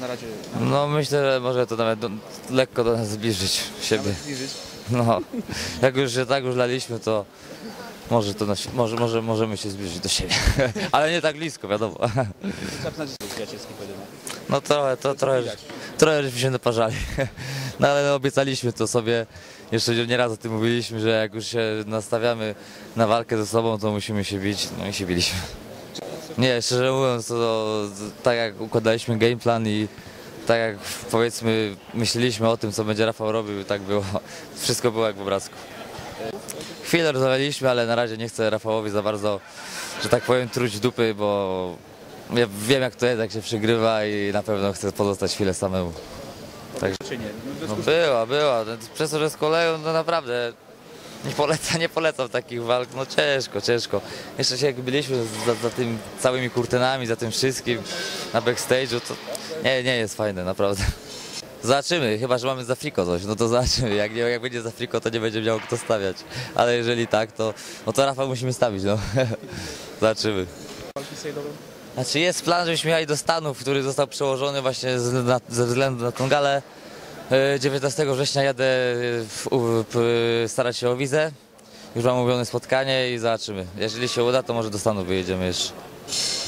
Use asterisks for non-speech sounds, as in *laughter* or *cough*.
na razie No myślę, że może to nawet do, lekko do nas zbliżyć siebie. nawet zbliżyć? No, jak już się tak już laliśmy, to może, to nas, może, może możemy się zbliżyć do siebie. *laughs* Ale nie tak blisko, wiadomo. Był przyjacielski pojedynek? No trochę, to, trochę, trochę żeśmy się naparzali. *laughs* No ale no, obiecaliśmy to sobie. Jeszcze nie raz o tym mówiliśmy, że jak już się nastawiamy na walkę ze sobą, to musimy się bić. No i się biliśmy. Nie, szczerze mówiąc, to tak jak układaliśmy game plan i tak jak powiedzmy myśleliśmy o tym, co będzie Rafał robił, tak było. *laughs* Wszystko było jak w obrazku. Chwilę rozmawialiśmy, ale na razie nie chcę Rafałowi za bardzo, że tak powiem, truć dupy, bo ja wiem jak to jest, jak się przegrywa i na pewno chcę pozostać chwilę samemu. Nie? No, była, była. Przez to, że z koleją, no naprawdę nie polecam, nie polecam takich walk. No ciężko, ciężko. Jeszcze się jak byliśmy za, za tym całymi kurtynami, za tym wszystkim na backstage'u, to nie, nie jest fajne, naprawdę. Zobaczymy, chyba że mamy za friko coś, no to zobaczymy. Jak, nie, jak będzie za friko, to nie będzie miał kto stawiać. Ale jeżeli tak, to, no to Rafał musimy stawić, no. *laughs* zobaczymy. Znaczy jest plan, żebyśmy jechali do Stanów, który został przełożony właśnie z, na, ze względu na tą galę. E, 19 września jadę w, p, starać się o wizę. Już mam umówione spotkanie i zobaczymy. Jeżeli się uda, to może do Stanów wyjedziemy jeszcze.